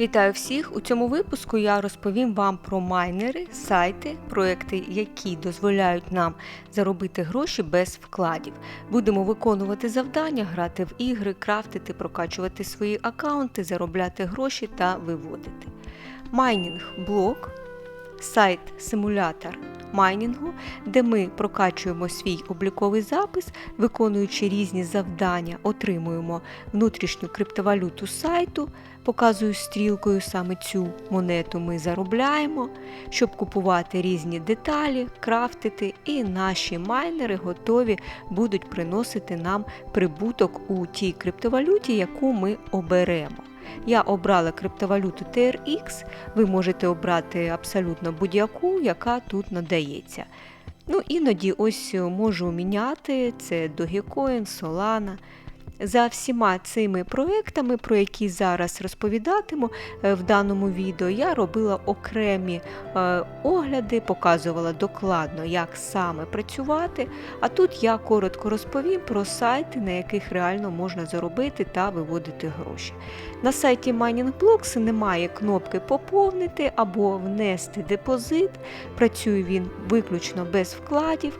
Вітаю всіх! У цьому випуску я розповім вам про майнери, сайти, проекти, які дозволяють нам заробити гроші без вкладів. Будемо виконувати завдання, грати в ігри, крафтити, прокачувати свої аккаунти, заробляти гроші та виводити. Майнінг блок, сайт симулятор майнінгу, де ми прокачуємо свій обліковий запис, виконуючи різні завдання, отримуємо внутрішню криптовалюту сайту, показую стрілкою саме цю монету ми заробляємо, щоб купувати різні деталі, крафтити, і наші майнери готові будуть приносити нам прибуток у тій криптовалюті, яку ми оберемо. Я обрала криптовалюту TRX, ви можете обрати абсолютно будь-яку, яка тут надається. Ну, Іноді ось можу міняти це Dogecoin, Solana. За всіма цими проектами, про які зараз розповідатиму е, в даному відео, я робила окремі е, огляди, показувала докладно, як саме працювати. А тут я коротко розповім про сайти, на яких реально можна заробити та виводити гроші. На сайті MiningBlocks немає кнопки Поповнити або внести депозит. Працює він виключно без вкладів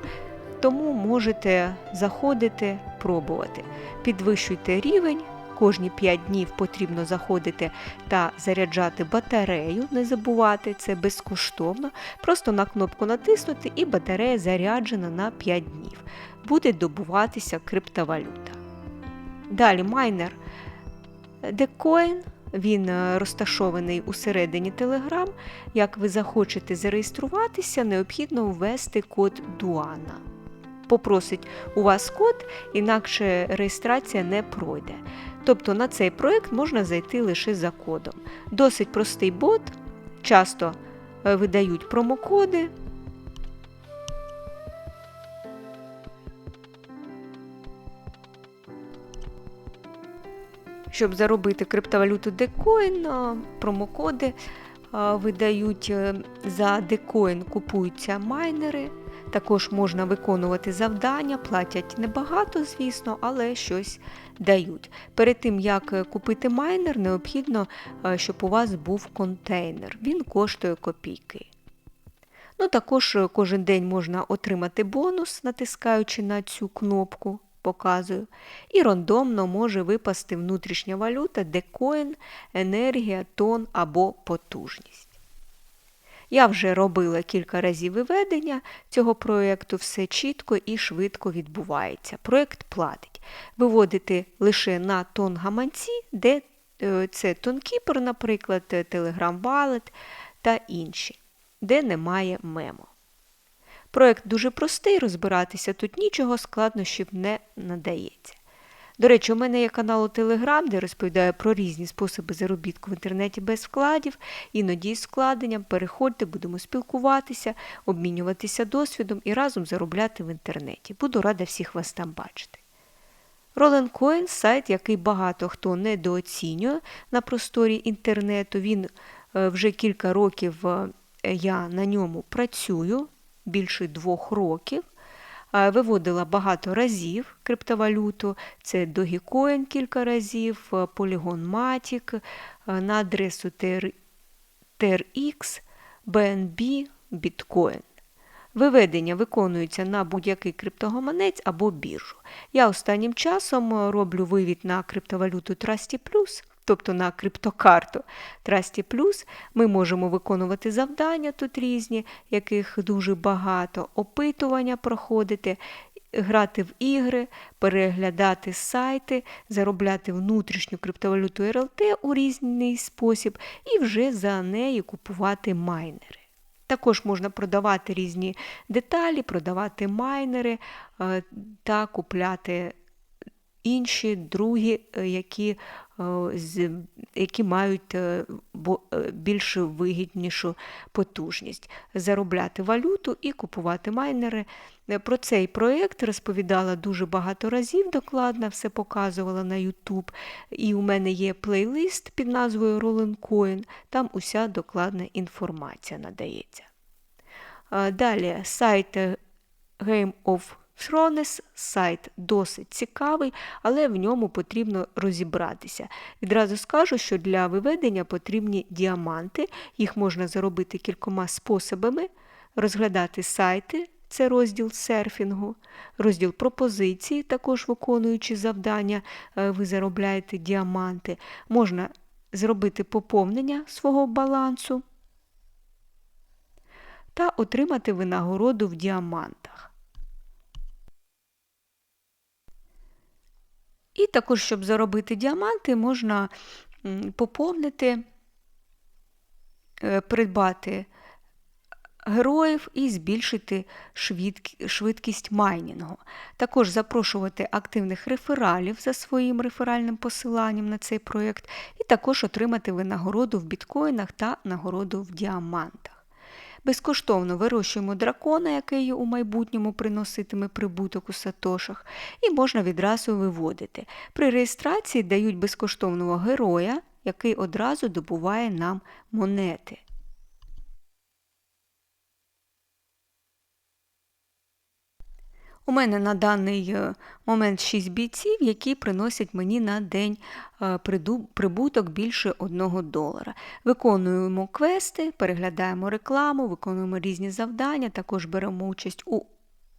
тому можете заходити, пробувати. Підвищуйте рівень. Кожні 5 днів потрібно заходити та заряджати батарею, не забувати, це безкоштовно. Просто на кнопку натиснути і батарея заряджена на 5 днів. Буде добуватися криптовалюта. Далі майнер Decoin, він е, розташований у середині Telegram. Як ви захочете зареєструватися, необхідно ввести код Дуана попросить у вас код, інакше реєстрація не пройде. Тобто на цей проєкт можна зайти лише за кодом. Досить простий бот, часто е, видають промокоди. Щоб заробити криптовалюту Decoin, е, промокоди е, видають за Decoin купуються майнери. Також можна виконувати завдання, платять небагато, звісно, але щось дають. Перед тим, як е, купити майнер, необхідно, е, щоб у вас був контейнер. Він коштує копійки. Ну, Також е, кожен день можна отримати бонус, натискаючи на цю кнопку, показую. І рандомно може випасти внутрішня валюта, декоін, енергія, тон або потужність. Я вже робила кілька разів виведення цього проєкту, все чітко і швидко відбувається. Проєкт платить. Виводити лише на тон гаманці, де е, це тонкіпер, наприклад, Telegram Wallet та інші, де немає мемо. Проєкт дуже простий, розбиратися тут нічого складнощів не надається. До речі, у мене є канал у Телеграм, де розповідаю про різні способи заробітку в інтернеті без вкладів, іноді з вкладенням. Переходьте, будемо спілкуватися, обмінюватися досвідом і разом заробляти в інтернеті. Буду рада всіх вас там бачити. Roll'n'Coin – сайт, який багато хто недооцінює на просторі інтернету. Він е, вже кілька років е, я на ньому працюю, більше двох років. Виводила багато разів криптовалюту, це Dogecoin кілька разів, Polygon Matic, на адресу TRX, BNB, Bitcoin. Виведення виконується на будь-який криптогаманець або біржу. Я останнім часом роблю вивід на криптовалюту Trusty Plus тобто на криптокарту Trusty Plus, ми можемо виконувати завдання тут різні, яких дуже багато, опитування проходити. Грати в ігри, переглядати сайти, заробляти внутрішню криптовалюту РЛТ у різний спосіб, і вже за неї купувати майнери. Також можна продавати різні деталі, продавати майнери е, та купляти інші другі, е, які які мають е, е, більш вигіднішу потужність, заробляти валюту і купувати майнери. Про цей проєкт розповідала дуже багато разів докладно, все показувала на YouTube. І у мене є плейлист під назвою Rolling Coin, там уся докладна інформація надається. Далі сайт Game of Фронес сайт досить цікавий, але в ньому потрібно розібратися. Відразу скажу, що для виведення потрібні діаманти, їх можна заробити кількома способами, розглядати сайти. Це розділ серфінгу, розділ пропозиції, також виконуючи завдання, е, ви заробляєте діаманти. Можна зробити поповнення свого балансу та отримати винагороду в діамантах. І також, щоб заробити діаманти, можна поповнити, е, придбати героїв і збільшити швидкість майнінгу. Також запрошувати активних рефералів за своїм реферальним посиланням на цей проєкт, і також отримати винагороду в біткоїнах та нагороду в діамантах. Безкоштовно вирощуємо дракона, який у майбутньому приноситиме прибуток у сатошах, і можна відразу виводити. При реєстрації дають безкоштовного героя, який одразу добуває нам монети. У мене на даний е, момент 6 бійців, які приносять мені на день е, прибуток більше 1 долара. Виконуємо квести, переглядаємо рекламу, виконуємо різні завдання, також беремо участь у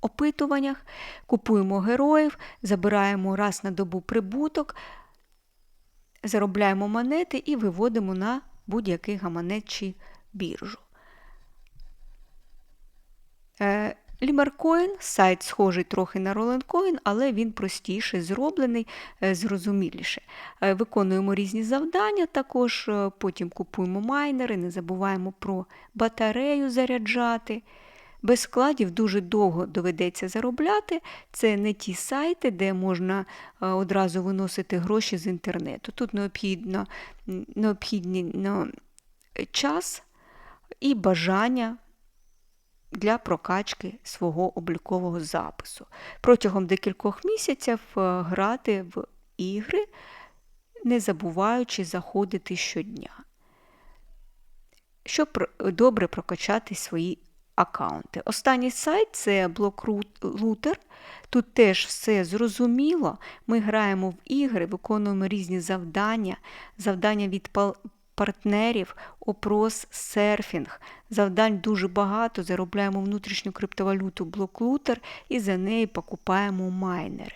опитуваннях, купуємо героїв, забираємо раз на добу прибуток, заробляємо монети і виводимо на будь-який гаманець чи біржу. Лімеркоін сайт схожий трохи на Rollingcoin, але він простіше зроблений, е, зрозуміліше. Е, виконуємо різні завдання, також е, потім купуємо майнери, не забуваємо про батарею заряджати. Без складів дуже довго доведеться заробляти. Це не ті сайти, де можна одразу виносити гроші з інтернету. Тут необхідно, необхідно час і бажання для прокачки свого облікового запису. Протягом декількох місяців е, грати в ігри, не забуваючи заходити щодня, щоб добре прокачати свої аккаунти. Останній сайт це блок-лутер. Тут теж все зрозуміло. Ми граємо в ігри, виконуємо різні завдання, завдання від партнерів, опрос, серфінг. Завдань дуже багато, заробляємо внутрішню криптовалюту блоклутер і за неї покупаємо майнери.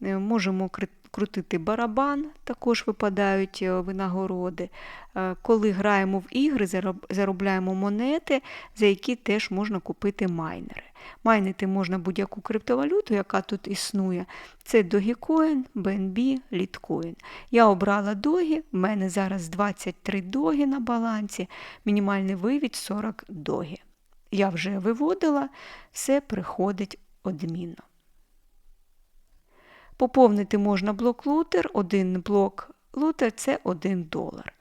Можемо можемо крутити барабан, також випадають е, винагороди. Е, коли граємо в ігри, заробляємо монети, за які теж можна купити майнери. Майнити можна будь-яку криптовалюту, яка тут існує. Це Dogecoin, BNB, Litecoin. Я обрала догі, в мене зараз 23 догі на балансі, мінімальний вивід 40 догі. Я вже виводила, все приходить одмінно. Поповнити можна блок лутер, один блок лутер це 1 долар.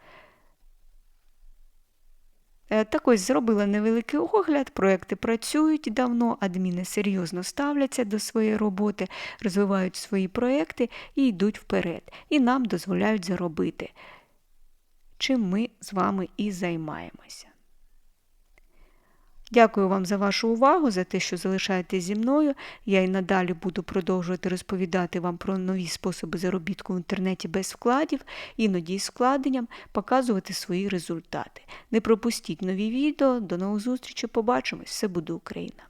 Е, так ось зробила невеликий огляд, проекти працюють давно, адміни серйозно ставляться до своєї роботи, розвивають свої проекти і йдуть вперед, і нам дозволяють заробити, чим ми з вами і займаємося. Дякую вам за вашу увагу, за те, що залишаєтесь зі мною. Я і надалі буду продовжувати розповідати вам про нові способи заробітку в інтернеті без вкладів, іноді з вкладенням, показувати свої результати. Не пропустіть нові відео. До нових зустрічей, побачимось! Все буде Україна!